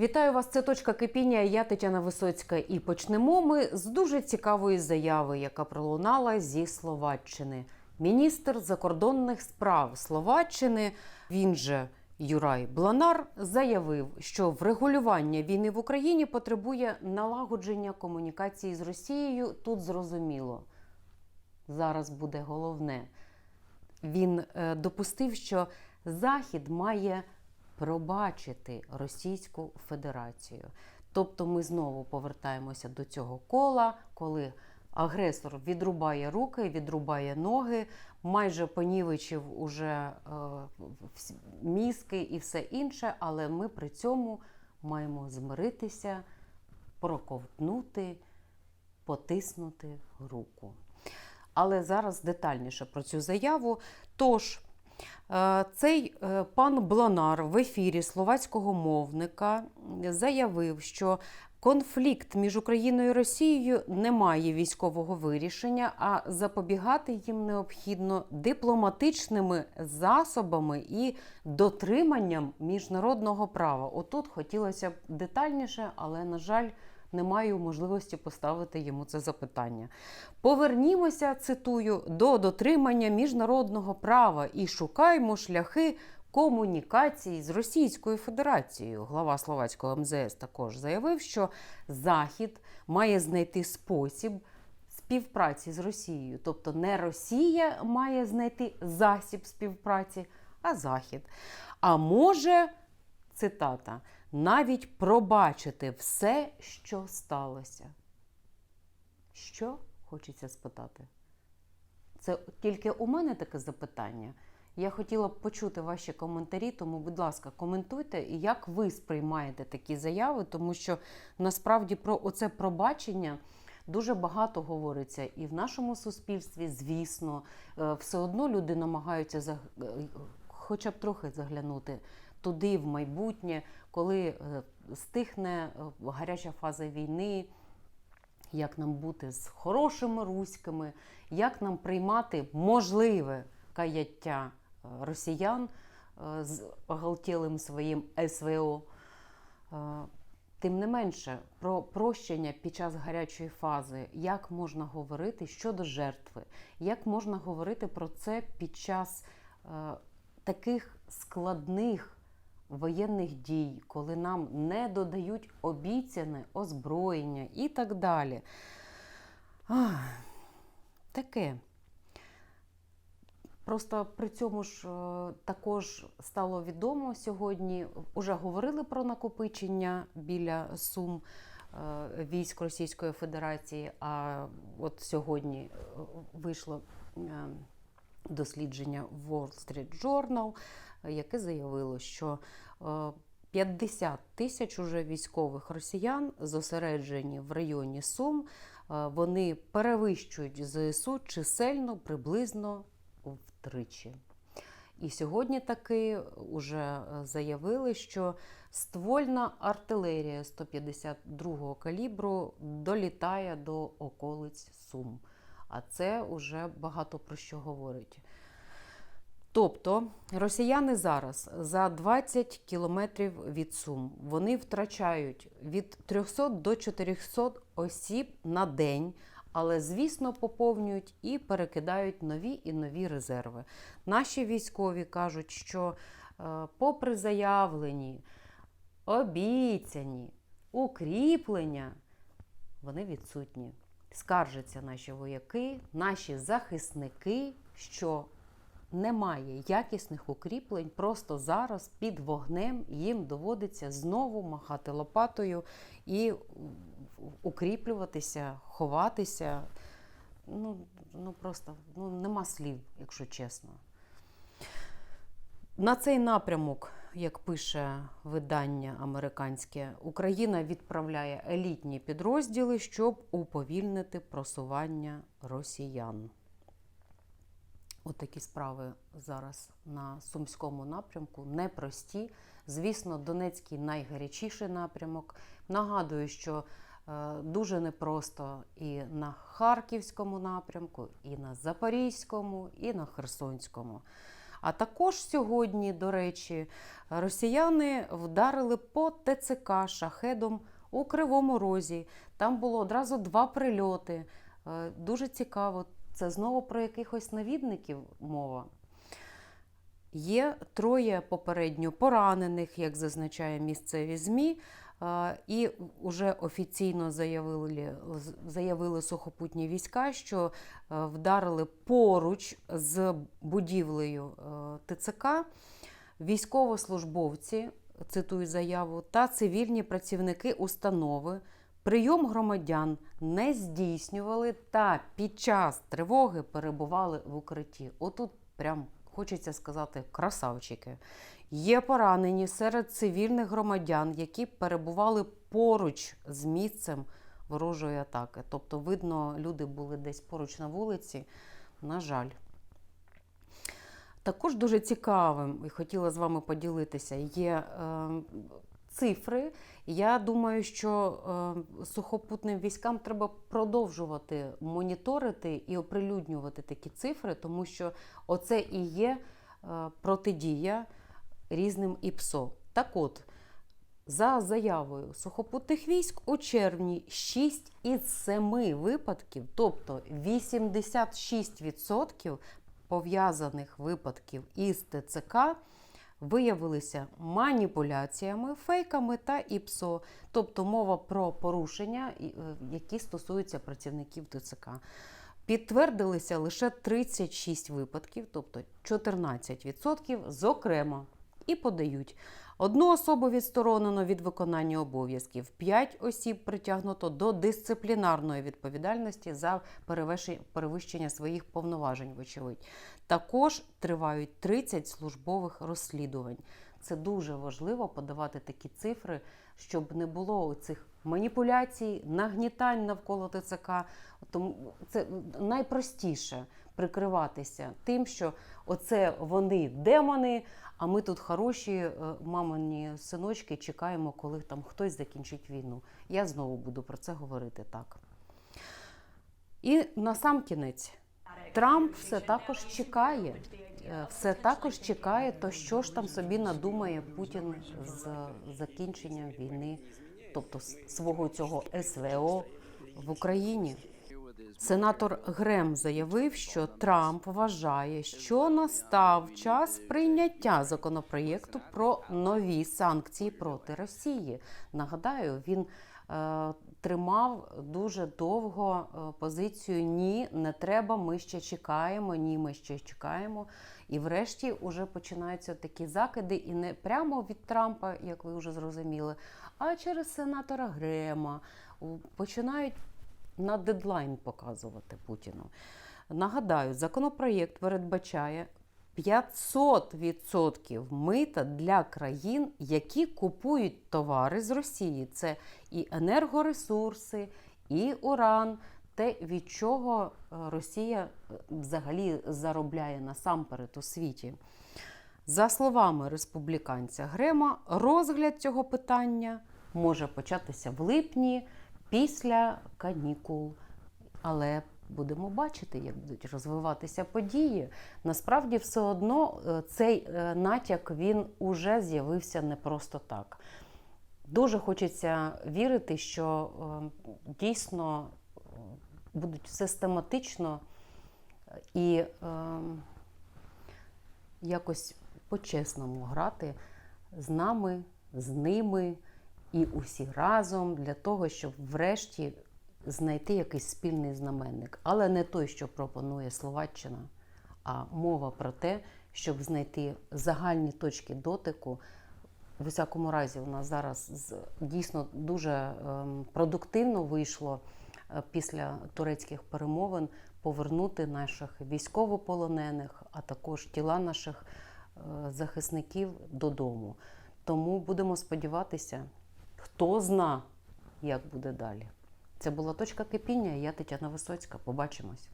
Вітаю вас. Це точка кипіння. Я Тетяна Висоцька. І почнемо ми з дуже цікавої заяви, яка пролунала зі Словаччини. Міністр закордонних справ Словаччини, він же Юрай Бланар, заявив, що врегулювання війни в Україні потребує налагодження комунікації з Росією. Тут зрозуміло. Зараз буде головне. Він е, допустив, що Захід має пробачити Російську Федерацію. Тобто ми знову повертаємося до цього кола, коли агресор відрубає руки, відрубає ноги, майже понівечив уже е, мізки і все інше, але ми при цьому маємо змиритися, проковтнути, потиснути руку. Але зараз детальніше про цю заяву. Тож, цей е, пан Бланар в ефірі словацького мовника заявив, що конфлікт між Україною і Росією не має військового вирішення, а запобігати їм необхідно дипломатичними засобами і дотриманням міжнародного права. Отут хотілося б детальніше, але, на жаль, не маю можливості поставити йому це запитання. Повернімося, цитую, до дотримання міжнародного права і шукаймо шляхи комунікації з Російською Федерацією. Глава словацького МЗС також заявив, що Захід має знайти спосіб співпраці з Росією. Тобто не Росія має знайти засіб співпраці, а Захід. А може, цитата, навіть пробачити все, що сталося. Що хочеться спитати? Це тільки у мене таке запитання. Я хотіла б почути ваші коментарі, тому, будь ласка, коментуйте, як ви сприймаєте такі заяви, тому що насправді про оце пробачення дуже багато говориться і в нашому суспільстві, звісно, Е, все одно люди намагаються е, хоча б трохи заглянути туди, в майбутнє, коли е, стихне е, гаряча фаза війни як нам бути з хорошими руськими, як нам приймати можливе каяття е, росіян з оголтілим своїм СВО. Тим не менше, про прощення під час гарячої фази, як можна говорити щодо жертви, як можна говорити про це під час таких складних воєнних дій, коли нам не додають обіцяне озброєння і так далі. Ах, таке. Просто при цьому ж е, також стало відомо сьогодні. Уже говорили про накопичення біля сум е, військ Російської Федерації. А от сьогодні е, вийшло дослідження Wall Street Journal, яке заявило, що е, 50 тисяч уже військових росіян зосереджені в районі Сум. Е, Вони перевищують ЗСУ чисельно приблизно втричі. І сьогодні таки вже заявили, що ствольна артилерія 152 калібру долітає до околиць Сум. А це вже багато про що говорить. Тобто росіяни зараз за 20 кілометрів від Сум вони втрачають від 300 до 400 осіб на день, але звісно поповнюють і перекидають нові і нові резерви. Наші військові кажуть, що е, попри заявлені, обіцяні укріплення, вони відсутні. Скаржаться наші вояки, наші захисники, що немає якісних укріплень, просто зараз під вогнем їм доводиться знову махати лопатою і укріплюватися, ховатися. Ну, ну просто ну, нема слів, якщо чесно. На цей напрямок, як пише видання американське, Україна відправляє елітні підрозділи, щоб уповільнити просування росіян. От такі справи зараз на Сумському напрямку непрості. Звісно, Донецький найгарячіший напрямок. Нагадую, що е, дуже непросто і на Харківському напрямку, і на Запорізькому, і на Херсонському. А також сьогодні, до речі, росіяни вдарили по ТЦК шахедом у Кривому Розі. Там було одразу два прильоти. Е, Дуже цікаво. Це знову про якихось навідників мова. Є троє попередньо поранених, як зазначає місцеві ЗМІ, і вже офіційно заявили, заявили сухопутні війська, що е, вдарили поруч з будівлею е, ТЦК військовослужбовці, цитую заяву, та цивільні працівники установи. Прийом громадян не здійснювали та під час тривоги перебували в укритті. Отут прям хочеться сказати красавчики. Є поранені серед цивільних громадян, які перебували поруч з місцем ворожої атаки. Тобто, видно, люди були десь поруч на вулиці. На жаль. Також дуже цікавим і хотіла з вами поділитися. Є е, цифри. Я думаю, що е, сухопутним військам треба продовжувати моніторити і оприлюднювати такі цифри, тому що оце і є е, протидія різним ІПСО. Так от, за заявою сухопутних військ у червні 6 із 7 випадків, тобто 86% пов'язаних випадків із ТЦК виявилися маніпуляціями, фейками та ІПСО, тобто мова про порушення, е, які стосуються працівників ТЦК. Підтвердилися лише 36 випадків, тобто 14%, зокрема, і подають. Одну особу відсторонено від виконання обов'язків, 5 осіб притягнуто до дисциплінарної відповідальності за перевищення своїх повноважень, вочевидь. Також тривають 30 службових розслідувань. Це дуже важливо подавати такі цифри, щоб не було цих маніпуляцій, нагнітань навколо ТЦК. Тому це найпростіше прикриватися тим, що оце вони демони, а ми тут хороші е, мамині синочки чекаємо, коли там хтось закінчить війну. Я знову буду про це говорити так. І на сам кінець. Трамп все також чекає. Е, Все також чекає, то що ж там собі надумає Путін з закінченням війни, тобто свого цього СВО в Україні. Сенатор Грем заявив, що Трамп вважає, що настав час прийняття законопроєкту про нові санкції проти Росії. Нагадаю, він е, тримав дуже довго е, позицію Ні, не треба. Ми ще чекаємо, ні, ми ще чекаємо. І врешті вже починаються такі закиди, і не прямо від Трампа, як ви вже зрозуміли, а через сенатора Грема починають на дедлайн показувати Путіну. Нагадаю, законопроєкт передбачає 500% мита для країн, які купують товари з Росії. Це і енергоресурси, і уран, те, від чого е, Росія е, взагалі заробляє насамперед у світі. За словами республіканця Грема, розгляд цього питання може початися в липні після канікул. Але будемо бачити, як будуть розвиватися події. Насправді, все одно е, цей е, натяк він уже з'явився не просто так. Дуже хочеться вірити, що е, дійсно будуть систематично і якось по-чесному грати з нами, з ними і усі разом для того, щоб врешті знайти якийсь спільний знаменник. Але не той, що пропонує Словаччина, а мова про те, щоб знайти загальні точки дотику. В усякому разі, у нас зараз дійсно дуже ем, продуктивно вийшло е, після турецьких перемовин повернути наших військовополонених, а також тіла наших е, захисників додому. Тому будемо сподіватися, хто зна, як буде далі. Це була точка кипіння. Я Тетяна Висоцька. Побачимось.